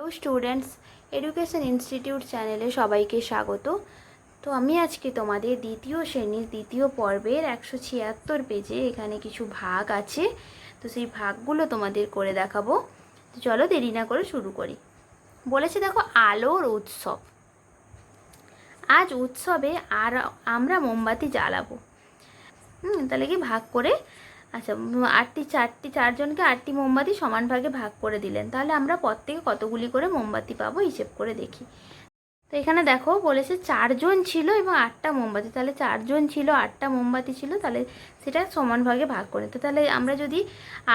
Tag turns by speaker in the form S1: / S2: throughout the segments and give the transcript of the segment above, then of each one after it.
S1: Hello students, education institute চ্যানেলে সবাইকে স্বাগত। তো আমি আজকে তোমাদের দ্বিতীয় শ্রেণির দ্বিতীয় পর্বের একশো ছিয়াত্তর পেজে এখানে কিছু ভাগ আছে। তো সেই ভাগগুলো তোমাদের করে দেখাবো। তো চলো দেরি না করে শুরু করি। বলেছে দেখো আলোর উৎসব। আজ উৎসবে আর আমরা মোমবাতি জ্বালাবো। হুম, তাহলে কি ভাগ করে আচ্ছা আটটি চারটি, চারজনকে আটটি মোমবাতি সমান ভাগে ভাগ করে দিলেন। তাহলে আমরা প্রত্যেকে কতগুলি করে মোমবাতি পাবো হিসেব করে দেখি। তো এখানে দেখো বলেছে চারজন ছিল এবং আটটা মোমবাতি। তাহলে চারজন ছিল, আটটা মোমবাতি ছিল, তাহলে সেটা সমান ভাগে ভাগ করে তো তাহলে আমরা যদি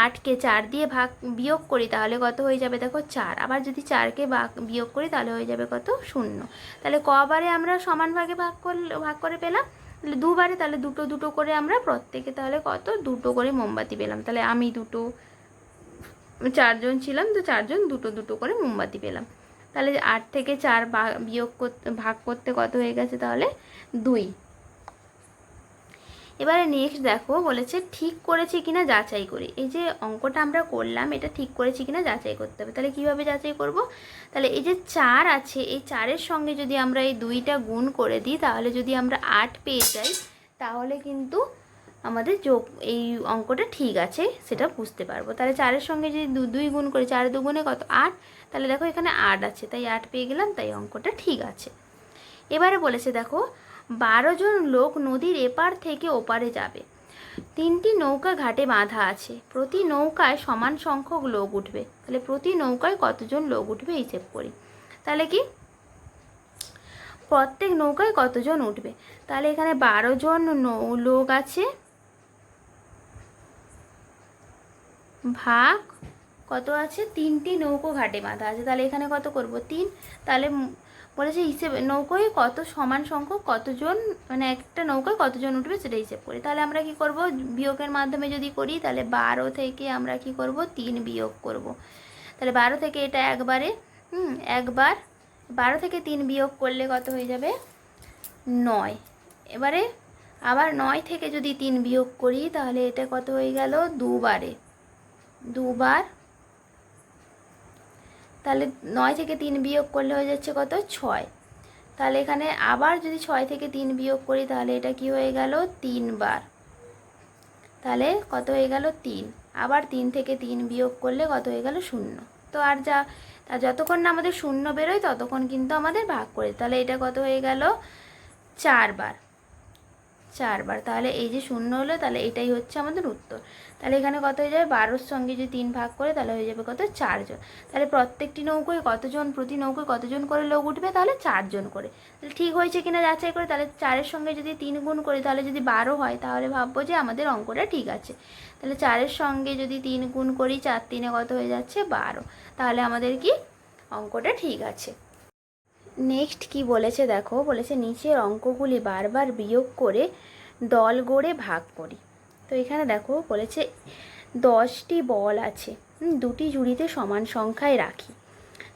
S1: আটকে চার দিয়ে ভাগ বিয়োগ করি, তাহলে কত হয়ে যাবে? দেখো চার। আবার যদি চারকে ভাগ বিয়োগ করি, তাহলে হয়ে যাবে কত? শূন্য। তাহলে কবারে আমরা সমান ভাগে ভাগ করলে ভাগ করে পেলাম? তাহলে দুবারে তাহলে দুটো দুটো করে আমরা প্রত্যেকে তাহলে কত? দুটো করে মোমবাতি পেলাম। তাহলে আমি দুটো, চারজন ছিলাম তো চারজন দুটো দুটো করে মোমবাতি পেলাম। তাহলে আট থেকে চার বিয়োগ ভাগ করতে কত হয়ে গেছে তাহলে? দুই। এবারে নেক্সট দেখো বলেছে ঠিক করেছি কিনা যাচাই করি। এই যে অঙ্কটা আমরা করলাম, এটা ঠিক করেছি কিনা যাচাই করতে হবে। তাহলে কীভাবে যাচাই করব? তাহলে এই যে চার আছে, এই চারের সঙ্গে যদি আমরা এই দুইটা গুণ করে দিই, তাহলে যদি আমরা আট পেয়ে যাই, তাহলে কিন্তু আমাদের যোগ, এই অঙ্কটা ঠিক আছে, সেটা বুঝতে পারব। তাহলে চারের সঙ্গে যদি দু, দুই গুণ করি, চার দুগুণে কত? আট। তাহলে দেখো এখানে আট আছে, তাই আট পেয়ে গেলাম, তাই অঙ্কটা ঠিক আছে। এবারে বলেছে দেখো বারো জন লোক নদীর এপার থেকে ওপারে যাবে। তিনটি নৌকা ঘাটে বাঁধা আছে। প্রতি নৌকায় সমান সংখ্যক লোক উঠবে। তাহলে প্রতি নৌকায় কতজন লোক উঠবে হিসেব করি। তাহলে কি? প্রত্যেক নৌকায় কতজন উঠবে? তাহলে এখানে বারো জন নৌ- লোক আছে। ভাগ কত আছে? তিনটি নৌকো ঘাটে বাঁধা আছে। তাহলে এখানে কত করব? তিন। তাহলে বলেছে, হিসেবে, নৌকোয় কত সমান সংখ্যক, কতজন মানে একটা নৌকায় কতজন উঠবে সেটা হিসেব করি। তাহলে আমরা কি করব? বিয়োগের মাধ্যমে যদি করি, তাহলে বারো থেকে আমরা কি করব? তিন বিয়োগ করব। তাহলে বারো থেকে এটা একবারে, হুম, একবার বারো থেকে তিন বিয়োগ করলে কত হয়ে যাবে? নয়। এবারে আবার নয় থেকে যদি তিন বিয়োগ করি, তাহলে এটা কত হয়ে গেল? দুবারে। দুবার তাহলে নয় থেকে তিন বিয়োগ করলে হয়ে যাচ্ছে কত? ছয়। তাহলে এখানে আবার যদি ছয় থেকে তিন বিয়োগ করি, তাহলে এটা কি হয়ে গেল? তিনবার। তাহলে কত হয়ে গেল? তিন। আবার তিন থেকে তিন বিয়োগ করলে কত হয়ে গেল? শূন্য। তো আর যা যতক্ষণ না আমাদের শূন্য বেরোয়, ততক্ষণ কিন্তু আমাদের ভাগ করে তাহলে এটা কত হয়ে গেল? চারবার। চারবার। তাহলে এই যে শূন্য হলো, তাহলে এটাই হচ্ছে আমাদের উত্তর। তাহলে এখানে কত হয়ে যাবে? বারোর সঙ্গে যদি তিন ভাগ করে, তাহলে হয়ে যাবে কত? চারজন। তাহলে প্রত্যেকটি নৌকোয় কতজন, প্রতি নৌকোয় কতজন করে লোক উঠবে? তাহলে চারজন করে। তাহলে ঠিক হয়েছে কিনা যাচাই করে, তাহলে চারের সঙ্গে যদি তিন গুণ করি, তাহলে যদি বারো হয়, তাহলে ভাববো যে আমাদের অঙ্কটা ঠিক আছে। তাহলে চারের সঙ্গে যদি তিন গুণ করি, চার তিনে কত হয়ে যাচ্ছে? বারো। তাহলে আমাদের কি? অঙ্কটা ঠিক আছে। নেক্সট কি বলেছে দেখো? বলেছে নিচের অঙ্কগুলি বারবার বিয়োগ করে দল গড়ে ভাগ করি। তো এখানে দেখো, বলেছে দশটি বল আছে দুটি ঝুড়িতে সমান সংখ্যায় রাখি।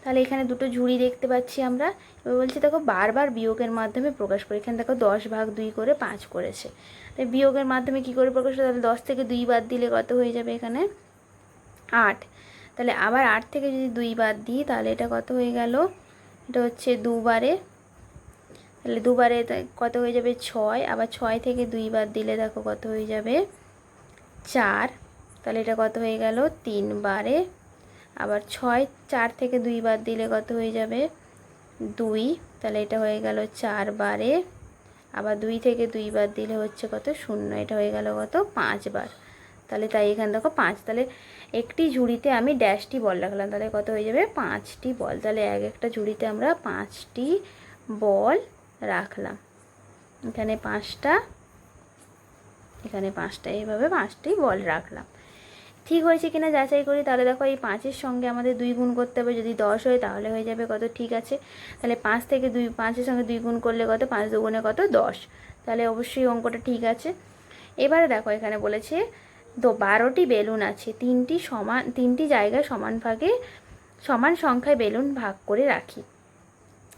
S1: তাহলে এখানে দুটো ঝুড়ি দেখতে পাচ্ছি আমরা। এবার বলছে দেখো, বারবার বিয়োগের মাধ্যমে প্রকাশ করি, এখানে দেখো দশ ভাগ দুই করে পাঁচ করেছে। তাই বিয়োগের মাধ্যমে কি করে প্রকাশ করে তাহলে দশ থেকে দুই বাদ দিলে কত হয়ে যাবে এখানে? আট। তাহলে আবার আট থেকে যদি দুই বাদ দিই, তাহলে এটা কত হয়ে গেল? এটা হচ্ছে দুবারে। তাহলে দুবারে কত হয়ে যাবে? ছয়। আবার ছয় থেকে দুই বাদ দিলে দেখো কত হয়ে যাবে? চার। তাহলে এটা কত হয়ে গেল? তিনবারে আবার ছয়, চার থেকে দুই বাদ দিলে কত হয়ে যাবে? দুই। তাহলে এটা হয়ে গেল চারবারে আবার দুই থেকে দুই বাদ দিলে হচ্ছে কত? শূন্য। এটা হয়ে গেল কত? পাঁচবার তাহলে তাই এখানে দেখো পাঁচ, তাহলে একটি ঝুড়িতে আমি ড্যাশটি বল রাখলাম, তাহলে কত হয়ে যাবে? পাঁচটি বল, তাহলে এক একটা ঝুড়িতে আমরা পাঁচটি বল রাখলাম। এখানে পাঁচটা এখানে পাঁচটা, এইভাবে পাঁচটি বল রাখলাম। ঠিক হয়েছে কিনা যাচাই করি, তাহলে দেখো এই পাঁচের সঙ্গে আমাদের দুই গুণ করতে হবে, যদি দশ হয় তাহলে হয়ে যাবে কত? ঠিক আছে। তাহলে পাঁচ থেকে দুই, পাঁচের সঙ্গে দুই গুণ করলে কত? পাঁচ দুগুণে কত? দশ। তাহলে অবশ্যই অঙ্কটা ঠিক আছে। এবারে দেখো এখানে বলেছে তো বারোটি বেলুন আছে। তিনটি সমান, তিনটি জায়গায় সমান ভাগে, সমান সংখ্যায় বেলুন ভাগ করে রাখি।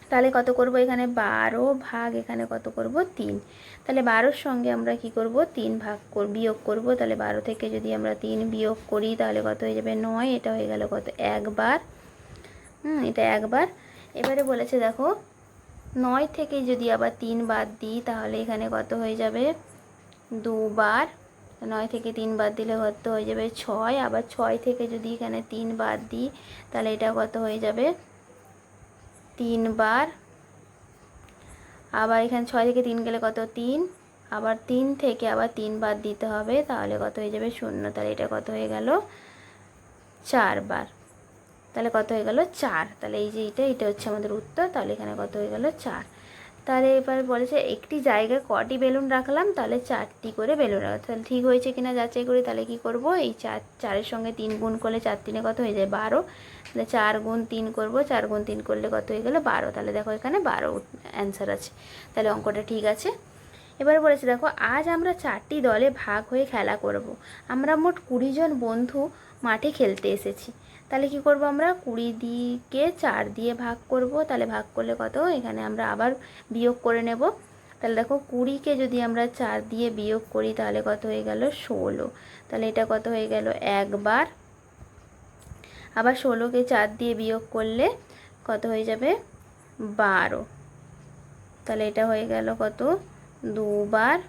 S1: তাহলে কত করব এখানে? বারো ভাগ এখানে কত করব? তিন। তাহলে বারোর সঙ্গে আমরা কি করব? তিন ভাগ বিয়োগ করব। তাহলে বারো থেকে যদি আমরা তিন বিয়োগ করি, তাহলে কত হয়ে যাবে? নয়। এটা হয়ে গেল কত? একবার। হুম, এটা একবার। এবারে বলেছে দেখো, নয় থেকে যদি আবার তিন বাদ দিই, তাহলে এখানে কত হয়ে যাবে? দুবার নয় থেকে তিন বাদ দিলে কত হয়ে যাবে? ছয়। আবার ছয় থেকে যদি এখানে তিন বাদ দিই, তাহলে এটা কত হয়ে যাবে? তিনবার আবার এখানে ছয় থেকে তিন গেলে কত? তিন। আবার তিন থেকে আবার তিন বাদ দিতে হবে, তাহলে কত হয়ে যাবে? শূন্য। তাহলে এটা কত হয়ে গেল? চারবার তাহলে কত হয়ে গেল? চার। তাহলে এই যে এটা এটা হচ্ছে আমাদের উত্তর। তাহলে এখানে কত হয়ে গেল? চার। তাহলে এবার বলেছে একটি জায়গায় কটি বেলুন রাখলাম, তাহলে চারটি করে বেলুন রাখলাম তাহলে ঠিক হয়েছে কিনা যাচাই করি, তাহলে কি করব? এই চার, চারের সঙ্গে তিন গুণ করলে চার তিনে কত হয়ে যায়? বারো। তাহলে চার গুণ তিন করব, চার গুণ তিন করলে কত হয়ে গেল? বারো। তাহলে দেখো এখানে বারো অ্যান্সার আছে। তাহলে অঙ্কটা ঠিক আছে। এবার বলেছে দেখো, আজ আমরা চারটি দলে ভাগ হয়ে খেলা করব। আমরা মোট কুড়ি জন বন্ধু মাঠে খেলতে এসেছি। তাহলে কি করব আমরা? কুড়ি দিকে চার দিয়ে ভাগ করব। তাহলে ভাগ করলে কত? এখানে আমরা আবার বিয়োগ করে নেব। তাহলে দেখো কুড়িকে যদি আমরা চার দিয়ে বিয়োগ করি, তাহলে কত হয়ে গেল? ষোলো। তাহলে এটা কত হয়ে গেল? একবার। আবার ষোলোকে চার দিয়ে বিয়োগ করলে কত হয়ে যাবে? বারো। তাহলে এটা হয়ে গেল কত? দুবার।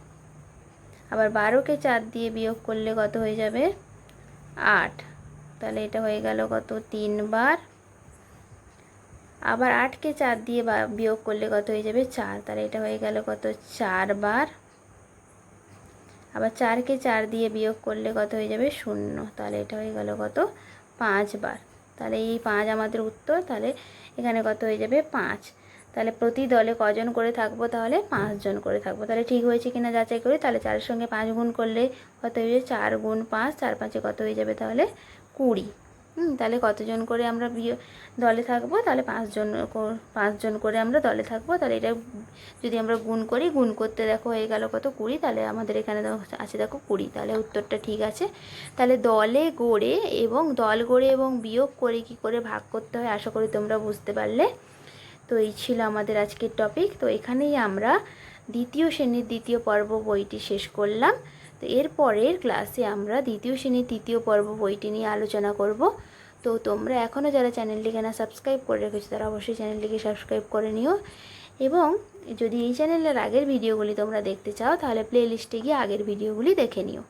S1: আবার বারোকে চার দিয়ে বিয়োগ করলে কত হয়ে যাবে? আট। তাহলে এটা হয়ে গেল কত? তিনবার। আবার আটকে চার দিয়ে বিয়োগ করলে কত হয়ে যাবে? চার। তাহলে এটা হয়ে গেল কত? চারবার। আবার চারকে চার দিয়ে বিয়োগ করলে কত হয়ে যাবে? শূন্য। তাহলে এটা হয়ে গেল কত? পাঁচবার। তাহলে এই পাঁচ আমাদের উত্তর। তাহলে এখানে কত হয়ে যাবে? পাঁচ। তাহলে প্রতি দলে কজন করে থাকব? তাহলে পাঁচজন করে থাকব। তাহলে ঠিক হয়েছে কিনা যাচাই করি। তাহলে চারের সঙ্গে পাঁচ গুণ করলে কত হয়ে যাবে? চার গুণ পাঁচ। চার পাঁচে কত হয়ে যাবে? তাহলে কুড়ি। হুম, তাহলে কতজন করে আমরা বিয়ে দলে থাকব? তাহলে পাঁচজন পাঁচজন করে আমরা দলে থাকব। তাহলে এটা যদি আমরা গুণ করি, গুণ করতে দেখো হয়ে গেল কত কুড়ি, তাহলে আমাদের এখানে আছে দেখো কুড়ি। তাহলে উত্তরটা ঠিক আছে। তাহলে দলে গড়ে এবং দল গড়ে এবং বিয়োগ করে কি করে ভাগ করতে হয়, আশা করি তোমরা বুঝতে পারলে। তো এই ছিল আমাদের আজকের টপিক তো এখানেই আমরা দ্বিতীয় শ্রেণির দ্বিতীয় পর্ব বইটি শেষ করলাম। তো এর পরের ক্লাসে আমরা দ্বিতীয় শ্রেণির তৃতীয় পর্ব বইটি নিয়ে আলোচনা করব। তো তোমরা এখনও যারা চ্যানেলটিকে না সাবস্ক্রাইব করে রেখেছো, তারা অবশ্যই চ্যানেলটিকে সাবস্ক্রাইব করে নিও। এবং যদি এই চ্যানেলের আগের ভিডিওগুলি তোমরা দেখতে চাও, তাহলে প্লে লিস্টে গিয়ে আগের ভিডিওগুলি দেখে নিও।